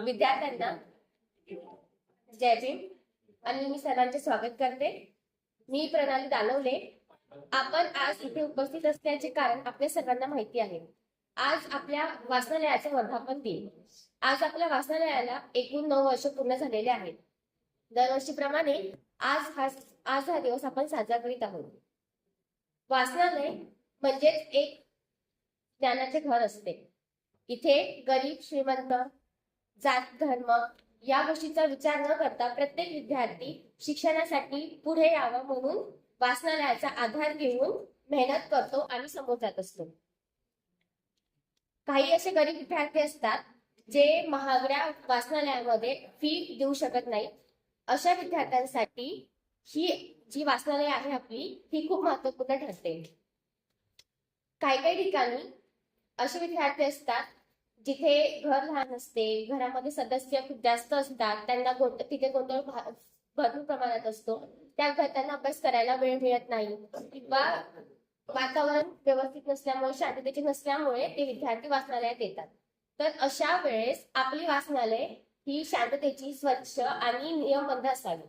विद्यार्थ्यांना जय भीम. आणि मी सर्वांचे स्वागत करते. मी प्रणाली दानवले. आपण आज इथे उपस्थित असल्याचे कारण आपल्या सर्वांना माहिती आहे. आज आपल्या वाचनालयाचे वर्धापन दिन. आज आपल्या वाचनालयाला एकूण नऊ वर्ष पूर्ण झालेले आहेत. दरवर्षीप्रमाणे आज हा आज हा दिवस आपण साजरा करीत आहोत. वाचनालय म्हणजेच एक ज्ञानाचे घर असते. इथे गरीब श्रीमंत जात धर्म या गोष्टीचा विचार न करता प्रत्येक विद्यार्थी शिक्षणासाठी पुढे यावं म्हणून वाचनालयाचा आधार घेऊन मेहनत करतो आणि समोर जात असतो. काही असे गरीब विद्यार्थी असतात जे महागड्या वाचनालयामध्ये फी देऊ शकत नाही अशा विद्यार्थ्यांसाठी ही जी वाचनालय आहे आपली ही खूप महत्त्वपूर्ण ठरते. काही काही ठिकाणी असे विद्यार्थी असतात जिथे घर लहान असते घरामध्ये सदस्य खूप जास्त असतात त्यांना गोंध तिथे गोंधळ भरपूर प्रमाणात असतो. त्या त्यांना अभ्यास करायला वेळ मिळत नाही. किंवा वातावरण व्यवस्थित नसल्यामुळे शांततेचे नसल्यामुळे ते विद्यार्थी वाचनालयात येतात. तर अशा वेळेस आपली वाचनालय ही शांततेची स्वच्छ आणि नियमबद्ध असावी.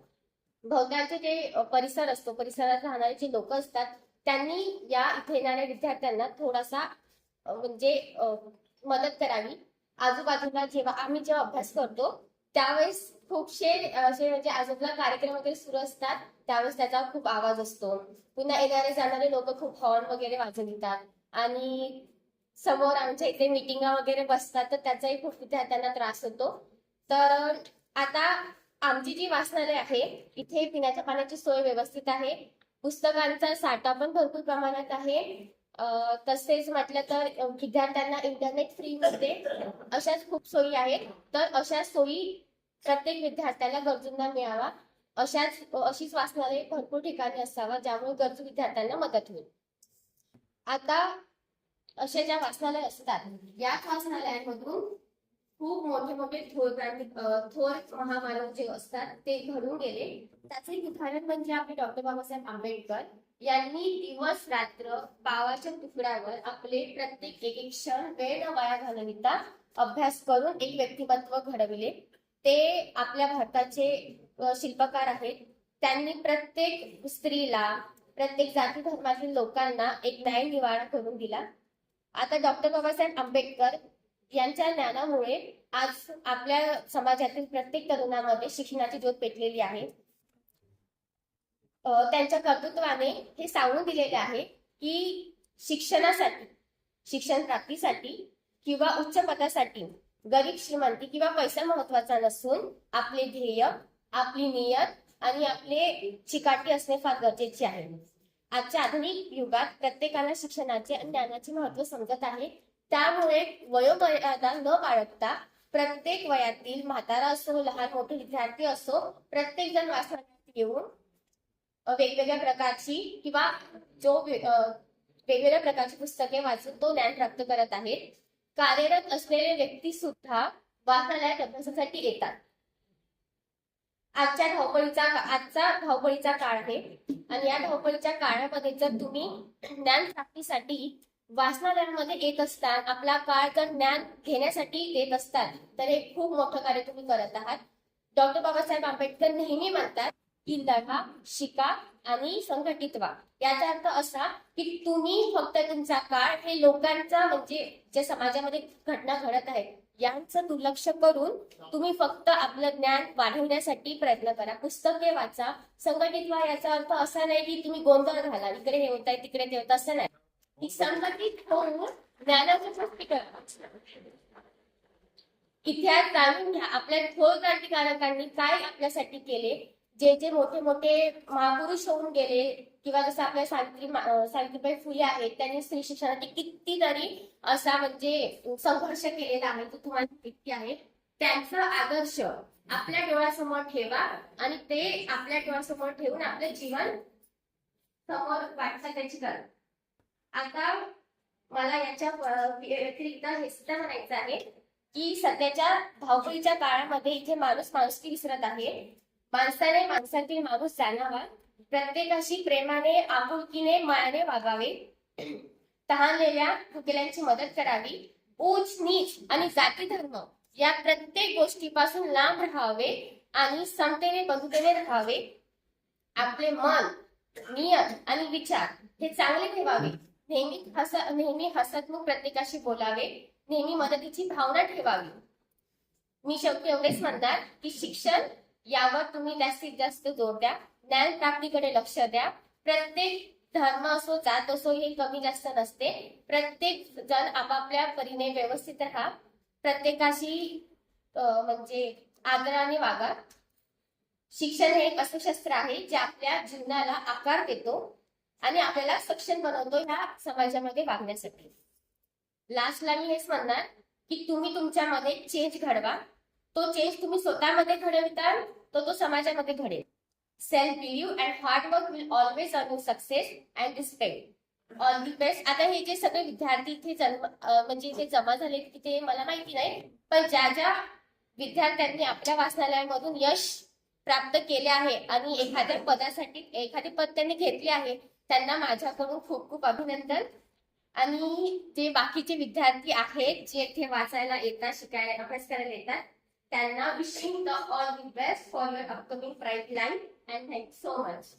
भोवतालचे जे परिसर असतो परिसरात राहणारे जे लोक असतात त्यांनी या इथे येणाऱ्या विद्यार्थ्यांना थोडासा म्हणजे मदत करावी. आजूबाजूला जेव्हा आम्ही जेव्हा अभ्यास करतो त्यावेळेस खूपशे असे म्हणजे आजूबाजूला कार्यक्रम वगैरे सुरू असतात त्यावेळेस त्याचा खूप आवाज असतो. पुन्हा येणारे जाणारे लोक खूप हॉर्न वगैरे वाजवितात आणि समोर आमच्या इथे मिटिंगा वगैरे बसतात तर त्याचाही खूप विद्यार्थ्यांना त्रास होतो. तर आता आमची जी वाचनालय आहे इथे पिण्याच्या पाण्याची सोय व्यवस्थित आहे. पुस्तकांचा साठा पण भरपूर प्रमाणात आहे. तसेच म्हटलं तर विद्यार्थ्यांना इंटरनेट फ्री मध्ये अशाच खूप सोयी आहेत. तर अशा सोयी प्रत्येक विद्यार्थ्याला गरजूंना मिळावा. अशाच अशीच वाचनालय भरपूर ठिकाणी असावा ज्यामुळे गरजू विद्यार्थ्यांना मदत होईल. आता अशा ज्या वाचनालय असतात याच वाचनालयांमधून खूप मोठे मोठे थोर थोर महामानव जे असतात ते घडून गेले. त्याचे उदाहरण म्हणजे आपले डॉक्टर बाबासाहेब आंबेडकर यांनी दिवस रात्र पावाच्या तुकड्यावर आपले प्रत्येक एक एक क्षण वेळ न वाया घालविता अभ्यास करून एक व्यक्तिमत्व घडविले. ते आपल्या भारताचे शिल्पकार आहेत. त्यांनी प्रत्येक स्त्रीला प्रत्येक जाती धर्मातील लोकांना एक न्याय निवाडा करून दिला. आता डॉक्टर बाबासाहेब आंबेडकर यांच्या ज्ञानामुळे आज आपल्या समाजातील प्रत्येक तरुणामध्ये शिक्षणाची ज्योत पेटलेली आहे. त्यांच्या कर्तृत्वाने हे सांगून दिलेले आहे की शिक्षणासाठी शिक्षण प्राप्तीसाठी किंवा उच्च पदासाठी गरीब श्रीमंती किंवा पैसा महत्त्वाचा नसून आपले ध्येय आपली नियत आणि आपले चिकाटी असणे फार गरजेचे आहे. आजच्या आधुनिक युगात प्रत्येकाला शिक्षणाचे आणि ज्ञानाचे महत्त्व समजत आहे. त्यामुळे वयोमर्यादा न बाळगता प्रत्येक वयातील म्हातारा असो लहान मोठे विद्यार्थी असो प्रत्येक जण वाचनालयात येऊन वेगवेगळ्या प्रकारची किंवा जो वेगवेगळ्या प्रकारची पुस्तके वाचून तो ज्ञान प्राप्त करत आहेत. कार्यरत असलेले व्यक्ती सुद्धा वाचनालयात अभ्यासासाठी येतात. आजच्या धावपळीचा आजचा धावपळीचा काळ आहे. आणि या धावपळीच्या काळामध्ये जर तुम्ही ज्ञान प्राप्तीसाठी वाचनालयांमध्ये येत असतात आपला काळ जर ज्ञान घेण्यासाठी येत असतात. तर हे खूप मोठं कार्य तुम्ही करत आहात. डॉक्टर बाबासाहेब आंबेडकर नेहमी म्हणतात की लढा शिका आणि संघटित व्हा. याचा अर्थ असा की तुम्ही फक्त तुमचा काळ हे लोकांचा म्हणजे जे समाजामध्ये घटना घडत आहेत यांचं दुर्लक्ष करून तुम्ही फक्त आपलं ज्ञान वाढवण्यासाठी प्रयत्न करा. पुस्तके वाचा संघटित व्हा याचा अर्थ असा नाही की तुम्ही गोंधळ घाला. इकडे हे होत आहे तिकडे ते होत असं नाही. की संघटित होऊन ज्ञानाची इतिहास जाणून घ्या. आपल्या थोर क्रांतिकारकांनी काय आपल्यासाठी केले? जे जे मोठे मोठे महापुरुष होऊन गेले किंवा जसं आपल्या सावित्री सावित्रीबाई फुले आहेत त्यांनी स्त्री शिक्षणासाठी कितीतरी असा म्हणजे संघर्ष केलेला आहे तो तुम्हाला माहिती आहे. त्यांचा आदर्श आपल्या डोळ्यासमोर ठेवा आणि ते आपल्या डोळ्यासमोर ठेवून आपलं जीवन समोर वाटचाल त्याची करा. आता मला याच्या व्यतिरिक्त हे सुद्धा म्हणायचं आहे की सध्याच्या धावपळीच्या काळामध्ये इथे माणूस माणुसकी विसरत आहे. माणसाने माणसातील माणूस जाणावा. प्रत्येकाशी प्रेमाने आपुलकीने मायाने वागावे. तहानलेल्या भुकेल्यांची मदत करावी. ऊच नीच आणि जाती धर्म या प्रत्येक गोष्टीपासून लांब राहावे आणि समतेने बंधुतेने राहावे. आपले मन नियत आणि विचार हे चांगले ठेवावे. नेहमी हस नेहमी हसतमुख प्रत्येकाशी बोलावे नेहमी मदतीची भावना ठेवावी. मी शेवटी एवढेच म्हणणार की शिक्षण यावर तुम्ही जास्तीत जास्त जोर द्या ज्ञान प्राप्तीकडे लक्ष द्या. प्रत्येक धर्म असो जात असो हे कमी जास्त नसते. प्रत्येक जण आपापल्या परीने व्यवस्थित राहा. प्रत्येकाशी म्हणजे आदराने वागा. शिक्षण हे एक असं शस्त्र आहे जे आपल्या जीवनाला आकार देतो. आणि आपल्याला सक्षम बनवतो ह्या समाजामध्ये वागण्यासाठी. लास्टला मी हेच म्हणणार की तुम्ही तुमच्यामध्ये चेंज घडवा. तो चेंज तुम्ही स्वतःमध्ये घडविता तो तो समाजामध्ये घडेल. Self believe and hard work will always earn success and respect all the best आता हे जे सगळे विद्यार्थी इथे जन्म म्हणजे इथे जमा झाले की ते मला माहिती नाही पण ज्या ज्या विद्यार्थ्यांनी आपल्या वाचनालयामधून यश प्राप्त केले आहे आणि एखाद्या पदासाठी एखादे पद त्यांनी घेतले आहे त्यांना माझ्याकडून खूप खूप अभिनंदन. आणि जे बाकीचे विद्यार्थी आहेत जे इथे वाचायला येतात शिकायला अभ्यास करायला येतात त्यांना wishing the all the best for your upcoming bright life and thank so much